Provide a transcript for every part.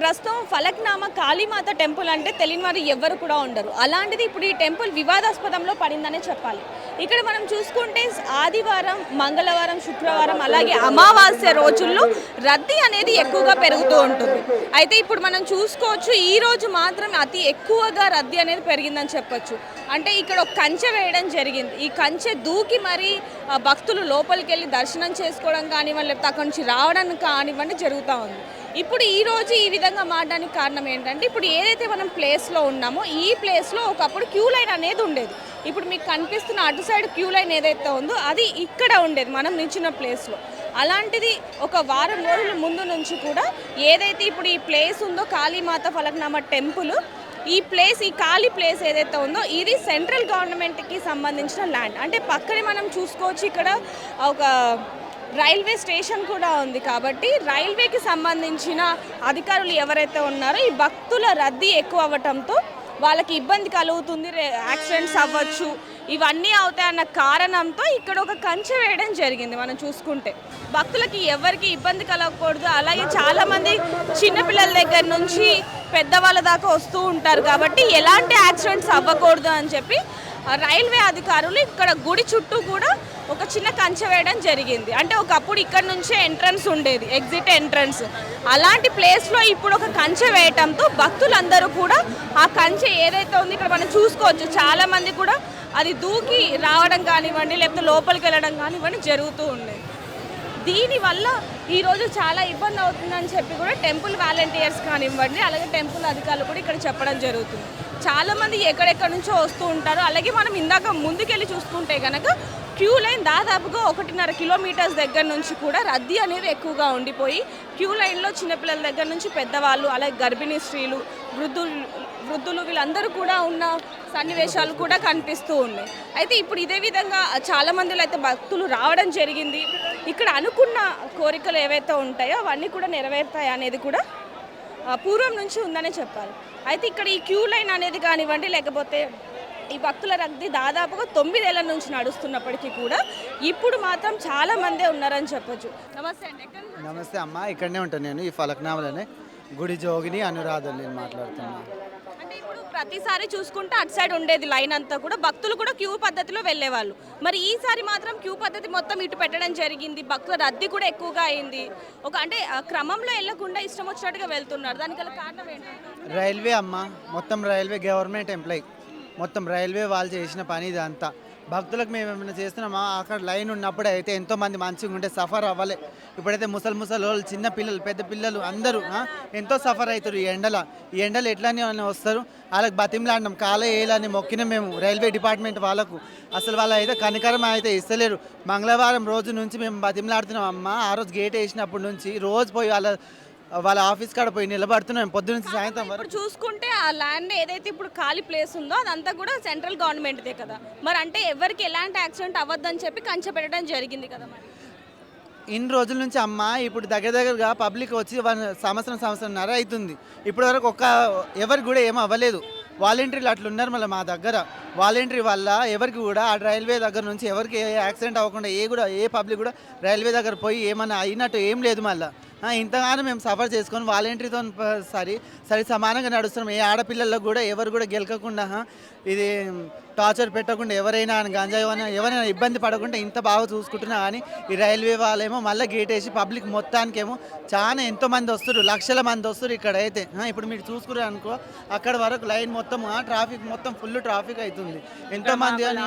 ప్రస్తుతం ఫలక్నామా కాళీమాత టెంపుల్ అంటే తెలియని వారు ఎవ్వరు కూడా ఉండరు. అలాంటిది ఇప్పుడు ఈ టెంపుల్ వివాదాస్పదంలో పడిందనే చెప్పాలి. ఇక్కడ మనం చూసుకుంటే ఆదివారం మంగళవారం శుక్రవారం అలాగే అమావాస్య రోజుల్లో రద్దీ అనేది ఎక్కువగా పెరుగుతూ ఉంటుంది. అయితే ఇప్పుడు మనం చూసుకోవచ్చు ఈ రోజు మాత్రం అతి ఎక్కువగా రద్దీ అనేది పెరిగిందని చెప్పొచ్చు. అంటే ఇక్కడ ఒక కంచె వేయడం జరిగింది. ఈ కంచె దూకి మరి భక్తులు లోపలికి వెళ్ళి దర్శనం చేసుకోవడం కానివ్వండి లేకపోతే అక్కడి నుంచి రావడం కానివ్వండి జరుగుతూ ఉంది. ఇప్పుడు ఈ రోజు ఈ విధంగా మారడానికి కారణం ఏంటంటే ఇప్పుడు ఏదైతే మనం ప్లేస్లో ఉన్నామో ఈ ప్లేస్లో ఒకప్పుడు క్యూ లైన్ అనేది ఉండేది. ఇప్పుడు మీకు కనిపిస్తున్న అటు సైడ్ క్యూ లైన్ ఏదైతే ఉందో అది ఇక్కడ ఉండేది మనం నిల్చున్న ప్లేస్లో అలాంటిది ఒక వారం రోజుల ముందు నుంచి కూడా ఏదైతే ఇప్పుడు ఈ ప్లేస్ ఉందో కాళీమాత ఫలక్నామా టెంపుల్ ఈ ప్లేస్ ఈ ఖాళీ ప్లేస్ ఏదైతే ఉందో ఇది సెంట్రల్ గవర్నమెంట్కి సంబంధించిన ల్యాండ్ అంటే పక్కనే మనం చూసుకోవచ్చు ఇక్కడ ఒక రైల్వే స్టేషన్ కూడా ఉంది కాబట్టి రైల్వేకి సంబంధించిన అధికారులు ఎవరైతే ఉన్నారో ఈ భక్తుల రద్దీ ఎక్కువ అవ్వటంతో వాళ్ళకి ఇబ్బంది కలుగుతుంది యాక్సిడెంట్స్ అవ్వచ్చు ఇవన్నీ అవుతాయన్న కారణంతో ఇక్కడ ఒక కంచె వేయడం జరిగింది మనం చూసుకుంటే. భక్తులకి ఎవరికి ఇబ్బంది కలగకూడదు. అలాగే చాలామంది చిన్నపిల్లల దగ్గర నుంచి పెద్దవాళ్ళ దాకా వస్తూ ఉంటారు కాబట్టి ఎలాంటి యాక్సిడెంట్స్ అవ్వకూడదు అని చెప్పి రైల్వే అధికారులు ఇక్కడ గుడి చుట్టూ కూడా ఒక చిన్న కంచె వేయడం జరిగింది. అంటే ఒకప్పుడు ఇక్కడ నుంచే ఎంట్రన్స్ ఉండేది ఎగ్జిట్ ఎంట్రన్స్. అలాంటి ప్లేస్లో ఇప్పుడు ఒక కంచె వేయటంతో భక్తులందరూ కూడా ఆ కంచె ఏదైతే ఉంది ఇక్కడ మనం చూసుకోవచ్చు. చాలామంది కూడా అది దూకి రావడం కానివ్వండి లేకపోతే లోపలికి వెళ్ళడం కానివ్వండి జరుగుతూ ఉండేది దీనివల్ల ఈరోజు చాలా ఇబ్బంది అవుతుందని చెప్పి కూడా టెంపుల్ వాలంటీర్స్ కానివ్వండి అలాగే టెంపుల్ అధికారులు కూడా ఇక్కడ చెప్పడం జరుగుతుంది. చాలామంది ఎక్కడెక్కడి ఎక్కడెక్కడ నుంచో వస్తూ ఉంటారు. అలాగే మనం ఇందాక ముందుకెళ్ళి చూసుకుంటే కనుక క్యూ లైన్ దాదాపుగా ఒకటిన్నర కిలోమీటర్స్ దగ్గర నుంచి కూడా రద్దీ అనేది ఎక్కువగా ఉండిపోయి క్యూ లైన్లో చిన్నపిల్లల దగ్గర నుంచి పెద్దవాళ్ళు అలాగే గర్భిణీ స్త్రీలు వృద్ధులు వృద్ధులు వీళ్ళందరూ కూడా ఉన్న సన్నివేశాలు కూడా కనిపిస్తూ ఉన్నాయి. అయితే ఇప్పుడు ఇదే విధంగా చాలా మందిలో అయితే భక్తులు రావడం జరిగింది. ఇక్కడ అనుకున్న కోరికలు ఏవైతే ఉంటాయో అవన్నీ కూడా నెరవేరుతాయి అనేది కూడా పూర్వం నుంచి ఉందనే చెప్పాలి. అయితే ఇక్కడ ఈ క్యూ లైన్ అనేది కానివ్వండి లేకపోతే ఈ భక్తుల రద్దీ దాదాపుగా తొమ్మిదేళ్ళ నుంచి నడుస్తున్నప్పటికీ కూడా ఇప్పుడు మాత్రం చాలా మందే ఉన్నారని చెప్పొచ్చు. నమస్తే అండి ఎక్కడ నమస్తే అమ్మ ఇక్కడనే ఉంటాను నేను ఈ ఫలక్నామలోనే. గుడి జోగిని అనురాధని నేను మాట్లాడుతున్నాను ప్రతిసారి చూసుకుంటే అటు సైడ్ ఉండేది లైన్ అంతా కూడా. భక్తులు కూడా క్యూ పద్ధతిలో వెళ్ళేవాళ్ళు. మరి ఈసారి మాత్రం క్యూ పద్ధతి మొత్తం ఇటు పెట్టడం జరిగింది. భక్తుల రద్దీ కూడా ఎక్కువగా అయింది. ఒక అంటే ఆ క్రమంలో వెళ్ళకుండా ఇష్టం వచ్చినట్టుగా వెళ్తున్నారు. దానికి కారణం ఏంటి? రైల్వే అమ్మ మొత్తం రైల్వే గవర్నమెంట్ ఎంప్లాయ్. మొత్తం రైల్వే వాళ్ళు చేసిన పని ఇదంతా. భక్తులకు మేము ఏమైనా చేస్తున్నామా? అక్కడ లైన్ ఉన్నప్పుడు అయితే ఎంతోమంది మంచిగా ఉంటే సఫర్ అవ్వలే. ఇప్పుడైతే ముసలి ముసలి వాళ్ళు చిన్న పిల్లలు పెద్ద పిల్లలు అందరూ ఎంతో సఫర్ అవుతారు ఈ ఎండల. ఈ ఎండలు ఎట్లానే అని వస్తారు? వాళ్ళకి బతిమలాడినాం. కాల వేయాలని మొక్కిన మేము రైల్వే డిపార్ట్మెంట్ వాళ్ళకు. అసలు వాళ్ళ అయితే కనికరం అయితే ఇస్తలేరు. మంగళవారం రోజు నుంచి మేము బతిమలాడుతున్నాం. అమ్మ ఆ రోజు గేట్ వేసినప్పటి నుంచి రోజు పోయి వాళ్ళ వాళ్ళ ఆఫీస్ కాడ పోయి నిలబడుతున్నాం. పొద్దు నుంచి సాయంత్రం వరకు. చూసుకుంటే ఆ ల్యాండ్ ఏదైతే ఇప్పుడు ఖాళీ ప్లేస్ ఉందో అదంతా కూడా సెంట్రల్ గవర్నమెంట్దే కదా. మరి అంటే ఎవరికి ఎలాంటి యాక్సిడెంట్ అవ్వద్దని చెప్పి కంచె పెట్టడం జరిగింది కదా మరి. ఇన్ని రోజుల నుంచి అమ్మ ఇప్పుడు దగ్గర దగ్గరగా పబ్లిక్ వచ్చి వన్ సంవత్సరం సంవత్సరంన్నర అవుతుంది ఇప్పటి వరకు ఒక్క ఎవరికి కూడా ఏం అవ్వలేదు. వాలంటీర్లు అట్లా ఉన్నారు మళ్ళీ మా దగ్గర. వాలంటీర్ వల్ల ఎవరికి కూడా ఆ రైల్వే దగ్గర నుంచి ఎవరికి ఏ యాక్సిడెంట్ అవ్వకుండా ఏ కూడా ఏ పబ్లిక్ కూడా రైల్వే దగ్గర పోయి ఏమన్నా అయినట్టు ఏం లేదు మళ్ళీ. ఇంతగానో మేము సఫర్ చేసుకొని వాలంటీర్తో సరి సరి సమానంగా నడుస్తున్నాం. ఏ ఆడపిల్లలకు కూడా ఎవరు కూడా గెలకకుండా ఇది టార్చర్ పెట్టకుండా ఎవరైనా గంజాయి ఎవరైనా ఇబ్బంది పడకుండా ఇంత బాగా చూసుకుంటున్నా కానీ ఈ రైల్వే వాళ్ళేమో మళ్ళీ గేట్ వేసి పబ్లిక్ మొత్తానికేమో చాలా ఎంతో మంది వస్తారు లక్షల మంది వస్తారు ఇక్కడ అయితే ఇప్పుడు మీరు చూసుకున్నారు అనుకో అక్కడ వరకు లైన్ మొత్తం ట్రాఫిక్ మొత్తం ఫుల్ ట్రాఫిక్ అవుతుంది ఎంతో మంది అని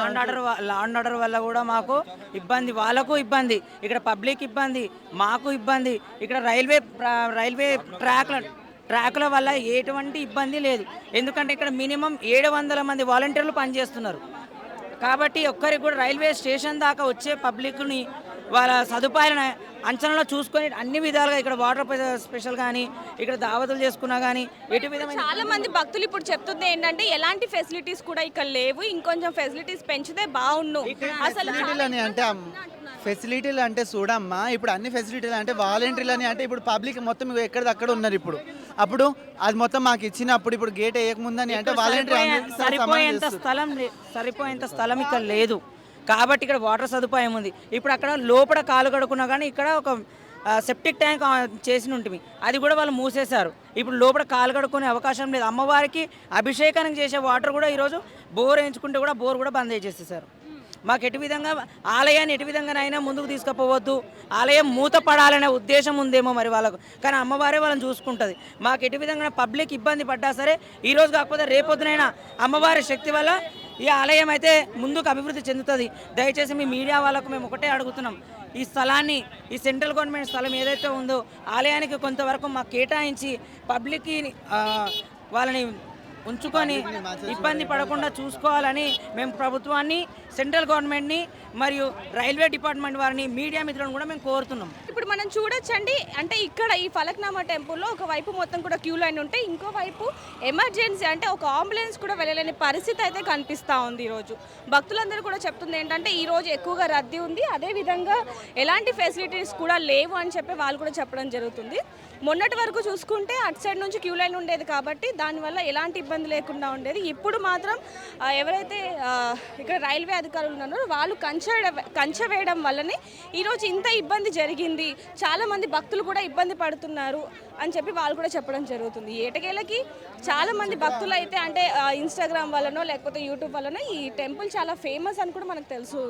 లా అండ్ ఆర్డర్ వల్ల కూడా మాకు ఇబ్బంది వాళ్ళకు ఇబ్బంది. ఇక్కడ పబ్లిక్ ఇబ్బంది మాకు ఇబ్బంది. ఇక్కడ రైల్వే రైల్వే ట్రాక్ల ట్రాకుల వల్ల ఎటువంటి ఇబ్బంది లేదు. ఎందుకంటే ఇక్కడ మినిమం ఏడు వందల మంది వాలంటీర్లు పనిచేస్తున్నారు. కాబట్టి ఒక్కరికి కూడా రైల్వే స్టేషన్ దాకా వచ్చే పబ్లిక్ని వాళ్ళ సదుపాయాలను అంచనాలో చూసుకొని అన్ని విధాలుగా ఇక్కడ వాటర్ స్పెషల్ కానీ ఇక్కడ దావతులు చేసుకున్నా కానీ ఎటు విధమైన చాలా మంది భక్తులు ఇప్పుడు చెప్తుంది ఏంటంటే ఎలాంటి ఫెసిలిటీస్ కూడా ఇక్కడ లేవు. ఇంకొంచెం ఫెసిలిటీస్ పెంచితే బాగుండు. అసలు ఫెసిలిటీలు అని అంటే ఫెసిలిటీలు అంటే చూడమ్మా. ఇప్పుడు అన్ని ఫెసిలిటీలు అంటే వాలంటీర్లు అని అంటే ఇప్పుడు పబ్లిక్ మొత్తం ఎక్కడిదక్కడ ఉన్నారు ఇప్పుడు. అప్పుడు అది మొత్తం మాకు ఇచ్చినప్పుడు ఇప్పుడు గేట్ వేయకముందని అంటే వాలంటీర్ సరిపోయే- సరిపోయేంత స్థలం సరిపోయేంత స్థలం ఇక్కడ లేదు. కాబట్టి ఇక్కడ వాటర్ సదుపాయం ఉంది. ఇప్పుడు అక్కడ లోపల కాలు కడుకున్నా కానీ ఇక్కడ ఒక సెప్టిక్ ట్యాంక్ చేసి ఉంటుంది అది కూడా వాళ్ళు మూసేశారు. ఇప్పుడు లోపల కాలు కడుక్కునే అవకాశం లేదు. అమ్మవారికి అభిషేకానికి చేసే వాటర్ కూడా ఈరోజు బోర్ వేయించుకుంటే కూడా బోర్ కూడా బంద్ చేసేసారు మాకు ఎటు విధంగా ఆలయాన్ని ఎటు విధంగానైనా ముందుకు తీసుకుపోవద్దు. ఆలయం మూత పడాలనే ఉద్దేశం ఉందేమో మరి వాళ్ళకు. కానీ అమ్మవారే వాళ్ళని చూసుకుంటుంది. మాకు ఎటు విధంగా పబ్లిక్ ఇబ్బంది పడ్డా సరే ఈరోజు కాకపోతే రేపొద్దునైనా అమ్మవారి శక్తి వల్ల ఈ ఆలయం అయితే ముందుకు అభివృద్ధి చెందుతుంది. దయచేసి మీ మీడియా వాళ్ళకు మేము ఒకటే అడుగుతున్నాం. ఈ స్థలాన్ని ఈ సెంట్రల్ గవర్నమెంట్ స్థలం ఏదైతే ఉందో ఆలయానికి కొంతవరకు మాకు కేటాయించి పబ్లిక్కి వాళ్ళని ఉంచుకొని ఇబ్బంది పడకుండా చూసుకోవాలని మేము ప్రభుత్వాన్ని సెంట్రల్ గవర్నమెంట్ని మరియు రైల్వే డిపార్ట్మెంట్ వారిని మీడియా మిత్రులను కూడా మేము కోరుతున్నాం. ఇప్పుడు మనం చూడొచ్చండి. అంటే ఇక్కడ ఈ ఫలక్నామా టెంపుల్లో ఒక వైపు మొత్తం కూడా క్యూ లైన్ ఉంటే ఇంకో వైపు ఎమర్జెన్సీ అంటే ఒక అంబులెన్స్ కూడా వెళ్ళలేని పరిస్థితి అయితే కనిపిస్తూ ఉంది ఈరోజు. భక్తులందరూ కూడా చెప్తుంది ఏంటంటే ఈ రోజు ఎక్కువగా రద్దీ ఉంది. అదేవిధంగా ఎలాంటి ఫెసిలిటీస్ కూడా లేవు అని చెప్పి వాళ్ళు కూడా చెప్పడం జరుగుతుంది. మొన్నటి వరకు చూసుకుంటే అటు సైడ్ నుంచి క్యూ లైన్ ఉండేది కాబట్టి దానివల్ల ఎలాంటి ఇబ్బంది ఇబ్బంది లేకుండా ఉండేది. ఇప్పుడు మాత్రం ఎవరైతే ఇక్కడ రైల్వే అధికారులు ఉన్నారో వాళ్ళు కంచె కంచె వేయడం వల్లనే ఈరోజు ఇంత ఇబ్బంది జరిగింది. చాలామంది భక్తులు కూడా ఇబ్బంది పడుతున్నారు అని చెప్పి వాళ్ళు కూడా చెప్పడం జరుగుతుంది. ఏటకేళ్ళకి చాలామంది భక్తులు అయితే అంటే ఇన్స్టాగ్రామ్ వల్లనో లేకపోతే యూట్యూబ్ వల్లనో ఈ టెంపుల్ చాలా ఫేమస్ అని కూడా మనకు తెలుసు.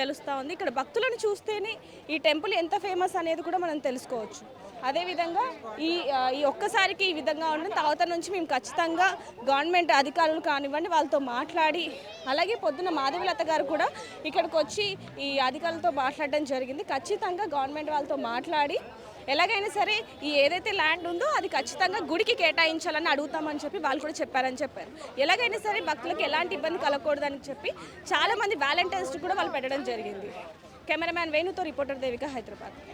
తెలుస్తూ ఉంది. ఇక్కడ భక్తులను చూస్తేనే ఈ టెంపుల్ ఎంత ఫేమస్ అనేది కూడా మనం తెలుసుకోవచ్చు. అదేవిధంగా ఈ ఈ ఒక్కసారికి ఈ విధంగా ఉండడం తర్వాత నుంచి మేము ఖచ్చితంగా గవర్నమెంట్ అధికారులు కానివ్వండి వాళ్ళతో మాట్లాడి అలాగే పొద్దున్న మాధవీలత గారు కూడా ఇక్కడికి వచ్చి ఈ అధికారులతో మాట్లాడడం జరిగింది. ఖచ్చితంగా గవర్నమెంట్ వాళ్ళతో మాట్లాడి ఎలాగైనా సరే ఈ ఏదైతే ల్యాండ్ ఉందో అది ఖచ్చితంగా గుడికి కేటాయించాలని అడుగుతామని చెప్పి వాళ్ళు కూడా చెప్పారని చెప్పారు. ఎలాగైనా సరే భక్తులకు ఎలాంటి ఇబ్బంది కలగకూడదని చెప్పి చాలామంది వ్యాలంటైన్స్ కూడా వాళ్ళు పెట్టడం జరిగింది. కెమెరామ్యాన్ వేణుతో రిపోర్టర్ దేవిక హైదరాబాద్.